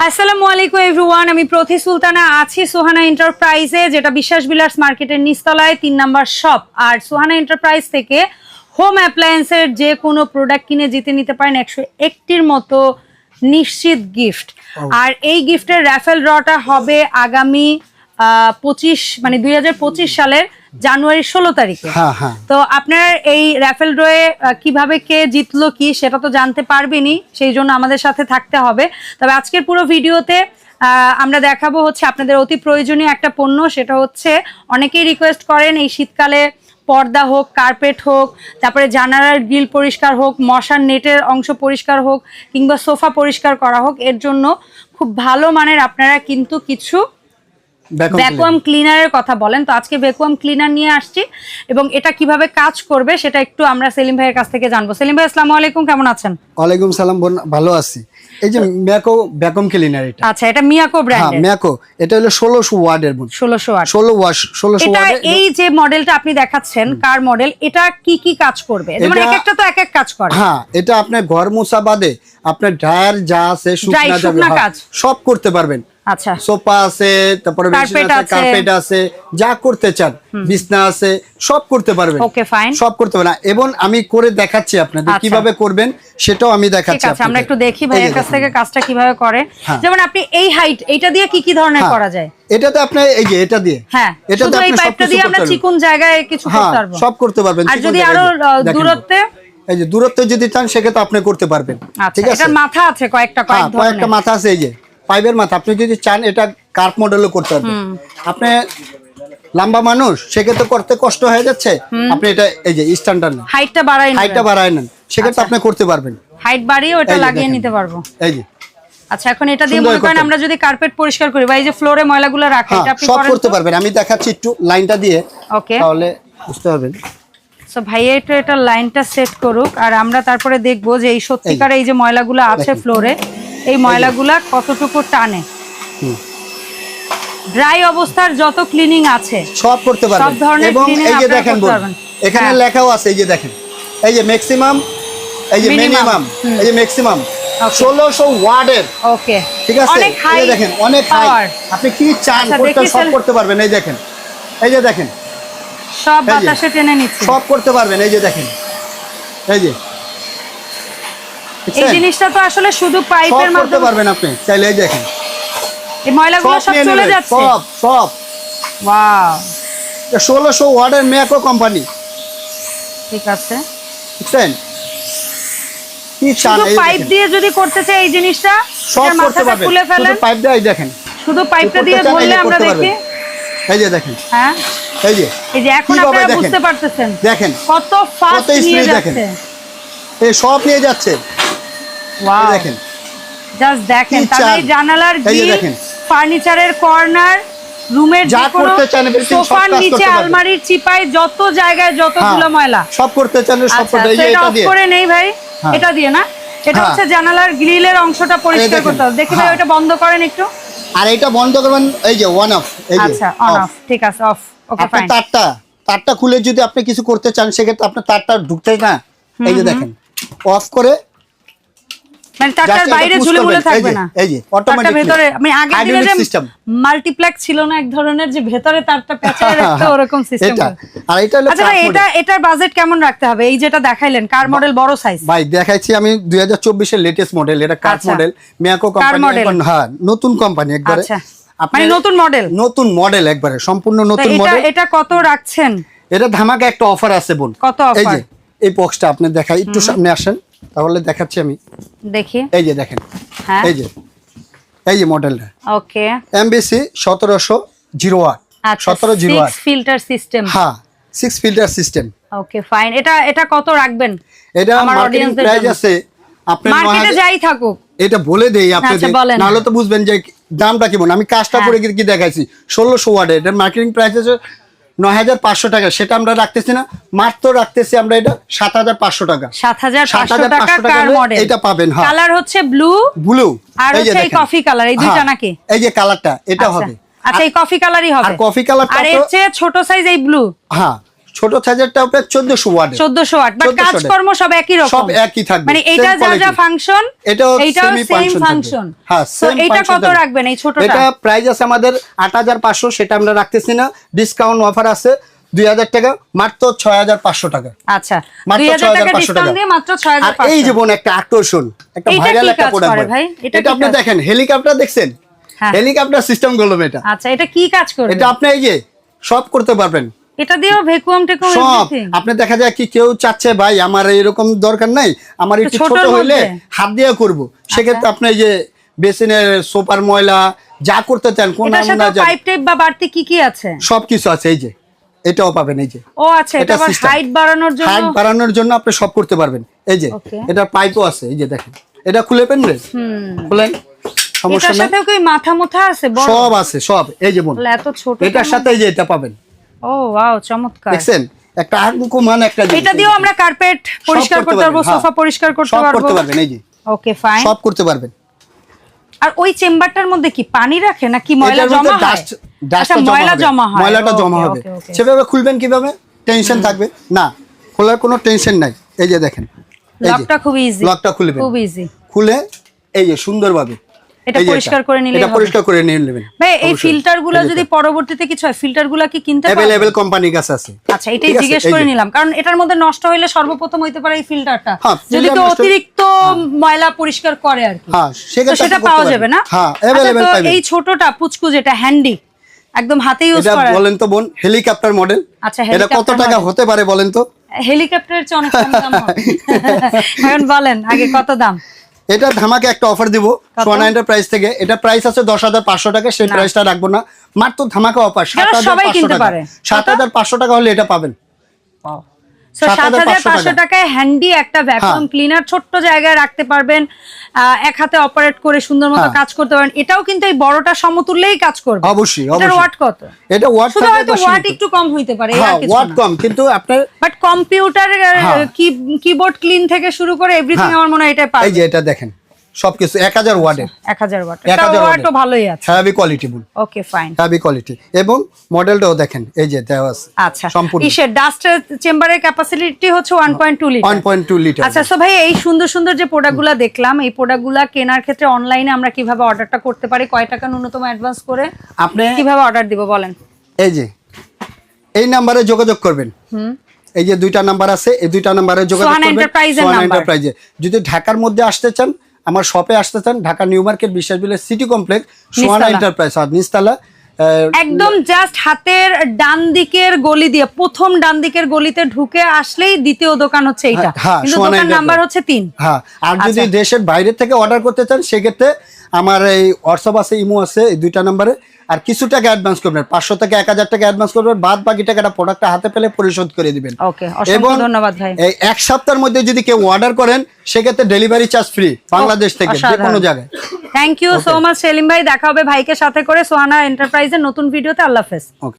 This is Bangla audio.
আসসালামু আলাইকুম এভরিওয়ান আমি প্রতি সুলতানা আছি সোহানা এন্টারপ্রাইজে যেটা বিশ্বাস বিলার্স মার্কেটের নিস্তলায় তিন নাম্বার শপ। আর সোহানা এন্টারপ্রাইজ থেকে হোম অ্যাপ্লায়েন্সের যে কোনো প্রোডাক্ট কিনে জিতে নিতে পারেন একশো একটির মতো নিশ্চিত গিফট আর এই গিফটের র্যাফেল ড্রটা হবে আগামী পঁচিশ মানে দুই হাজার পঁচিশ সালের জানুয়ারি ষোলো তারিখে। হ্যাঁ হ্যাঁ। তো আপনার এই র্যাফেল ড্রয়ে কীভাবে কে জিতলো কি সেটা তো জানতে পারবেনই সেই জন্য আমাদের সাথে থাকতে হবে। তবে আজকের পুরো ভিডিওতে আমরা দেখাবো হচ্ছে আপনাদের অতি প্রয়োজনীয় একটা পণ্য সেটা হচ্ছে অনেকেই রিকোয়েস্ট করেন এই শীতকালে পর্দা হোক কার্পেট হোক তারপরে জানালার গ্রিল পরিষ্কার হোক মশার নেটের অংশ পরিষ্কার হোক কিংবা সোফা পরিষ্কার করা হোক এর জন্য খুব ভালো মানের আপনারা কিন্তু কিছু ভ্যাকুয়াম ক্লিনারের কথা বলেন। তো আজকে ভ্যাকুয়াম ক্লিনার নিয়ে আসছি এবং এটা কীভাবে কাজ করবে সেটা একটু আমরা সেলিম ভাইয়ের কাছ থেকে জানব। সেলিম ভাই আসসালামু আলাইকুম কেমন আছেন? ওয়ালাইকুম সালাম বোন ভালো আছি। এই যে ম্যাকো ভ্যাকুম ক্লিনার এটা। আচ্ছা এটা মিয়াকো হ্যাঁ ব্র্যান্ডের ম্যাকো এটা হলো ষোলোশো ওয়ার্ডের বোন। ষোলোশো আট ষোলো ওয়াশ ষোলোশো এটা এই যে মডেলটা আপনি দেখাচ্ছেন কার মডেল এটা কি কি কাজ করবে? যেমন এক একটা তো এক এক কাজ করে। হ্যাঁ এটা আপনার ঘর মোছা বাদে আপনার ড্রায়ার যা আছে শুকনা যাবে হ্যাঁ। সব করতে পারবেন। আচ্ছা। সোফা আছে তারপরে কার্পেট আছে যা করতে চান বিছনা আছে সব করতে পারবেন. সব করতে পারবেন। এবং আমি করে দেখাচ্ছি আপনাদের আচ্ছা। কীভাবে করবেন সেটাও আমি দেখাচ্ছি আমরা একটু দেখি এই ভাইয়ের কাছ থেকে কাজটা কীভাবে করে। হ্যাঁ। যেমন আপনি এই হাইট দিয়ে কি কি ধরনের হ্যাঁ, করা যায়? এটাতে আপনি এই যে এটা দিয়ে। হ্যাঁ এটাতে আপনি পাইপটা সবকিছু দিয়ে আমরা পারবেন। চিকুন জায়গায় কিছু করতে পারব। সব করতে পারবেন। আর যদি আরও। দূরত্বে? এই যে দূরত্বে যদি চান সেক্ষেত্রে আপনি করতে পারবেন। আচ্ছা ঠিক আছে? মাথা আছে কয়েকটা কয়েকটা মাথা আছে এই যে। পাইপের মাথা আপনি যদি চান এটা কার্প মডেলও করতে পারবেন। আপনি লম্বা মানুষ সেক্ষেত্রে করতে কষ্ট হয়ে যাচ্ছে আপনি এটা এই যে স্ট্যান্ডার্ড নেন। হাইটটা বাড়াই হাইটটা বাড়ায় নেন সেক্ষেত্রে আপনি করতে পারবেন। হাইট বাড়িয়ে ওটা লাগিয়ে নিতে পারব। এই যে। আচ্ছা এখন এটা দিয়ে মনে করেন আমরা যদি কার্পেট পরিষ্কার করি বা এই যে ফ্লোরে ময়লাগুলো রাখি হ্যাঁ এটা আপনি সব করতে পারবেন। আমি দেখাচ্ছি একটু লাইনটা দিয়ে ওকে তাহলে বুঝতে পারবেন। সো ভাইয়া একটু এটা লাইনটা সেট করুক আর আমরা তারপরে দেখব যে এই সত্যিকার এই যে। ময়লাগুলো আছে ফ্লোরে এই ময়লাগুলা কতটুকু টানে ড্রাই অবস্থার যত ক্লিনিং আছে সব করতে পারবেন সব ধরনের এবং এই যে দেখেন। এখানে হ্যাঁ। লেখাও আছে এই যে দেখেন এই যে ম্যাক্সিমাম এই যে মিনিমাম এই যে ম্যাক্সিমাম. ষোলোশো ওয়ার্ডের ওকে ঠিক আছে এই দেখেন অনেক হাই আপনি কি চান আচ্ছা, করতে সব করতে পারবেন এই দেখেন এই যে দেখেন সব এই যে। বাতাসে টেনে নিচ্ছে সব করতে পারবেন এই যে দেখেন এই যে এই জিনিসটা তো আসলে শুধু পাইপের করতে পারবেন আপনি। চাইলে এই দেখেন। এই ময়লাগুলো সব চলে যাচ্ছে। সব সব। ওয়াও। ষোলোশো ওয়ার্ডের ম্যাকো কোম্পানি। ঠিক আছে। বুঝছেন? কি চান পাইপ দিয়ে যদি করতে চাই এই জিনিসটা সব করতে পারবেন। খুলে শুধু ফেলেন। পাইপ দিয়ে দেখেন। শুধু পাইপটা দিয়ে ধরলে আমরা দেখি। এই যে দেখেন। হ্যাঁ। এই যে। এই যে এখন আপনারা বুঝতে পারতেছেন। দেখেন। কত ফাস্ট নিয়ে দেখেন। যাচ্ছে। এই সব নিয়ে যাচ্ছে। দেখেন। জাস্ট দেখেন তাহলে জানালার গ্রিল ফার্নিচারের কর্নার রুমের যা করতে চান সোফার নিচে আলমারির চিপায় যত জায়গায় যতগুলো হ্যাঁ, ময়লা। সব করতে চান সব আচ্ছা করতে এটা দিয়ে। করে নেই ভাই হ্যাঁ। এটা দিয়ে না? এটা হ্যাঁ। হচ্ছে জানালার গ্রিলের অংশটা পরিষ্কার করতে হবে। দেখি ভাই। ওটা বন্ধ করেন একটু। আর এটা বন্ধ করবেন এই যে ওয়ান অফ এই যে আচ্ছা অন অফ ঠিক আছে অফ ওকে ফাইন তারটা তারটা খুলে যদি আপনি কিছু করতে চান সেক্ষেত্রে আপনার তারটা ঢুকতে না। এই যে দেখেন অফ করে মানে তারটার বাইরে ঝুলে এই থাকবে না। এই যে, automatically। ভেতরে আমি আগের দিনে যে মাল্টিপ্লেক্স ছিল না এক ধরনের যে ভেতরে তারটা পেঁচায় রাখতে ওরকম সিস্টেম এটা। আর এটা হলো আচ্ছা এটা এটার বাজেট কেমন রাখতে হবে? এই যেটা দেখাইলেন কার মডেল বড় সাইজ ভাই দেখাইছি আমি দুই হাজার চব্বিশের লেটেস্ট মডেল এটা কার আচ্ছা। মডেল মিয়াকো কার কোম্পানি এখন হ্যাঁ নতুন কোম্পানি একবারে। আচ্ছা। আপনি- মানে নতুন মডেল নতুন মডেল একবারে সম্পূর্ণ নতুন এটা মডেল এটা কত রাখছেন? এটা ধামাকা একটা অফার আছে বোন কত এই offer? যে এই বক্সটা আপনি দেখাই একটু সামনে আসেন। তাহলে দেখাচ্ছি আমি। দেখি। এই যে দেখেন। হ্যাঁ। এই যে। এই যে মডেলটা। ওকে। এমবিসি সতেরোশো জিরো আট আচ্ছা সতেরো জিরো আট ফিল্টার সিস্টেম হ্যাঁ six filter system okay fine এটা এটা কত রাখবেন? এটা আমার audience প্রাইস আছে। আপনার মার্কেটে যাই থাকুক। এটা বলে দেই আপনাদের। আচ্ছা। নাহলে তো বুঝবেন যে দামটা কেমন। আমি কাজটা হ্যাঁ। করে কি- দেখাইছি। ষোলোশো ওয়ার্ডে এটা মার্কেটিং প্রাইস আছে নয় হাজার পাঁচশো টাকা সেটা আমরা রাখতেছি না। মাত্র রাখতেছি আমরা এটা সাত হাজার পাঁচশো টাকা। সাত হাজার পাঁচশো 7,500 টাকা এটা পাবেন, হ্যাঁ। কালার হচ্ছে ব্লু ব্লু আর হচ্ছে কালার এই দুইটা নাকি? এই যে কালারটা এটা হবে। আচ্ছা এই কফি কালারই হবে। আর আর এর চেয়ে ছোট সাইজ এই ব্লু হ্যাঁ। ছোট সাইজেরটা আপনার চোদ্দশো ওয়াট চোদ্দশো ওয়াট বাট কাজকর্ম সব একই রকম। সব একই থাকবে মানে এটা যা যা ফাংশন এটাও সেম। ফাংশন হ্যাঁ এটা কত রাখবেন এই ছোটটা? এটা প্রাইস আছে আমাদের আট হাজার পাঁচশো সেটা আমরা রাখতেছি না। ডিসকাউন্ট অফার আছে দুই হাজার টাকা মাত্র ছয় হাজার পাঁচশো টাকা। আচ্ছা মাত্র টাকা 6500 টাকা। মাত্র ছয় হাজার আর এই যে বোন একটা আকর্ষণ একটা ভাইরাল একটা প্রোডাক্ট ভাই? এটা আপনি দেখেন হেলিকপ্টার দেখছেন? হ্যাঁ। হেলিকপ্টার সিস্টেম করলাম এটা। আচ্ছা এটা কি কাজ করবে? এটা আপনি এই যে সব করতে পারবেন। এটা দিয়েও ভ্যাকুয়াম টেকুয়াম সব আপনি দেখা যায় কি কেউ চাচ্ছে ভাই আমার এরকম দরকার নাই আমার একটু ছোট হইলে আচ্ছা। হাত দিয়ে করব। সেক্ষেত্রে আপনি এই যে বেসিনের সোপার ময়লা যা করতে চান কোন পাইপ টাইপ বা বাড়তি কি কি আছে? আছে এই যে। এটাও পাবেন এই যে। ও আচ্ছা এটা হাইট বাড়ানোর জন্য? হাইট বাড়ানোর জন্য আপনি সব করতে পারবেন এই যে. এটা পাইপও আছে এই যে দেখেন। এটা খুলে পেন রে? খুলেন? সমস্যা এটার সাথে কি মাথা মুথা আছে? সব আছে সব। এই যে বোন এত ছোট এটার সাথে এই যে এটা পাবেন। ও ওয়াও চমৎকার। দেখছেন? একটা আঙ্কু মান একটা এটা দিয়েও আমরা কার্পেট পরিষ্কার করতে পারব হ্যাঁ। সোফা পরিষ্কার করতে সব করতে পারবেন এই যে। ওকে ফাইন সব করতে পারবেন। আর ওই চেম্বারটার মধ্যে কি পানি রাখে নাকি ময়লা জমা হয়? আচ্ছা ময়লা জমা হয়। ময়লাটা জমা হবে. সেভাবে খুলবেন কীভাবে? টেনশন থাকবে। না খোলার কোনো টেনশন নাই। এই যে দেখেন। লকটা খুব ইজি লকটা খুলবেন। খুব ইজি খুলে এই যে সুন্দরভাবে এটা পরিষ্কার করে এটা পরিষ্কার করে নিয়ে নেবেন। ভাই এই ফিল্টারগুলো যদি পরবর্তীতে কিছু হয় ফিল্টারগুলো কি কিনতে পারব অ্যাভেলেবেল কোম্পানির কাছে আছে। আচ্ছা এটাই জিজ্ঞেস করে নিলাম। কারণ এটার মধ্যে নষ্ট হইলে সর্বপ্রথম হইতে পারে এই ফিল্টারটা। হ্যাঁ, যদি অতিরিক্ত ময়লা পরিষ্কার করে আর কি। হ্যাঁ সেটা পাওয়া যাবে না? হ্যাঁ আচ্ছা, পাবেন এই ছোটটা পুচকু যেটা হ্যান্ডি একদম হাতে ইউজ এটা বলেন তো বোন হেলিকপ্টার মডেল আচ্ছা, এটা কত টাকা হতে পারে বলেন তো? হেলিকপ্টারের চেয়ে অনেক কম দাম এখন বলেন আগে কত দাম? এটা ধামাকে একটা অফার দিব সোনা এন্টারপ্রাইজ থেকে। এটা প্রাইস আছে দশ হাজার পাঁচশো টাকা সেই প্রাইসটা রাখব না। মাত্র ধামাকা অফার সাত হাজার পাঁচশো টাকা। সাত হাজার পাঁচশো টাকা হলে এটা পাবেন। So, 7,500 7,500 টাকায় হ্যান্ডি একটা ভ্যাকুয়াম হ্যাঁ। ক্লিনার ছোট্ট জায়গায় রাখতে পারবেন এক হাতে অপারেট করে সুন্দর মতো হ্যাঁ। কাজ করতে পারেন এটাও কিন্তু এই বড়টা সমতুল্যেই কাজ করবে। অবশ্যই এটার ওয়াট কত? এটা ওয়াট শুধু হয়তো ওয়াট একটু কম হইতে পারে হ্যাঁ ওয়াট কম কিন্তু আপনার বাট কম্পিউটার। কিবোর্ড ক্লিন থেকে শুরু করে এভরিথিং। আমার মনে হয় এই যে এটা দেখেন। সবকিছু এক হাজার ওয়ার্ডের এক হাজার ওয়াট এক হাজার ওয়াটও ভালোই আছে। হ্যাভি কোয়ালিটি বল ওকে ফাইন হ্যাভি কোয়ালিটি এবং মডেলটাও দেখেন এই যে দেওয়া আছে আচ্ছা। সম্পূর্ণ। ইসের ডাস্ট চেম্বারের ক্যাপাসিটি হচ্ছে one point two litre one point two litre আচ্ছা সো ভাই এই সুন্দর সুন্দর যে প্রোডাক্টগুলো দেখলাম এই প্রোডাক্টগুলো কেনার ক্ষেত্রে অনলাইনে আমরা কীভাবে অর্ডারটা করতে পারি? কয় টাকা ন্যূনতম অ্যাডভান্স করে আপনি কীভাবে অর্ডার দিব বলেন? এই যে এই নাম্বারে যোগাযোগ করবেন। এই যে দুইটা নাম্বার আছে এই দুইটা নাম্বারে যোগাযোগ করবেন। সোহানা। এন্টারপ্রাইজে যদি ঢাকার মধ্যে আসতে চান আমার শপে আসতে চান ঢাকা নিউ মার্কেট বিশ্বাস বিলের সিটি কমপ্লেক্স সোহানা এন্টারপ্রাইজ আর নিস্তালা একদম জাস্ট হাতের ডান দিকের গলি দিয়ে প্রথম ডান দিকের গলিতে ঢুকে আসলেই দ্বিতীয় দোকান হচ্ছে এইটা। হ্যাঁ, কিন্তু দোকান নাম্বার হচ্ছে তিন। হ্যাঁ আর যদি আচ্ছা। দেশের বাইরে থেকে অর্ডার করতে চান সেক্ষেত্রে আমার এই হোয়াটসঅ্যাপ আছে ইমো আছে এই দুইটা নাম্বারে। আর কিছু টাকা অ্যাডভান্স করবেন পাঁচশো থেকে এক হাজার টাকা অ্যাডভান্স করবেন বাদ বাকি টাকাটা প্রোডাক্টটা হাতে পেলে পরিশোধ করে দিবেন। এবং ধন্যবাদ ভাই। এই এক সপ্তাহের মধ্যে যদি কেউ অর্ডার করেন সেক্ষেত্রে ডেলিভারি চার্জ ফ্রি বাংলাদেশ থেকে যে কোনো জায়গায়। Thank you so much Selim ভাই। দেখা হবে ভাইকে সাথে করে সোহানা এন্টারপ্রাইজের নতুন ভিডিওতে আল্লাহ হাফেজ। ওকে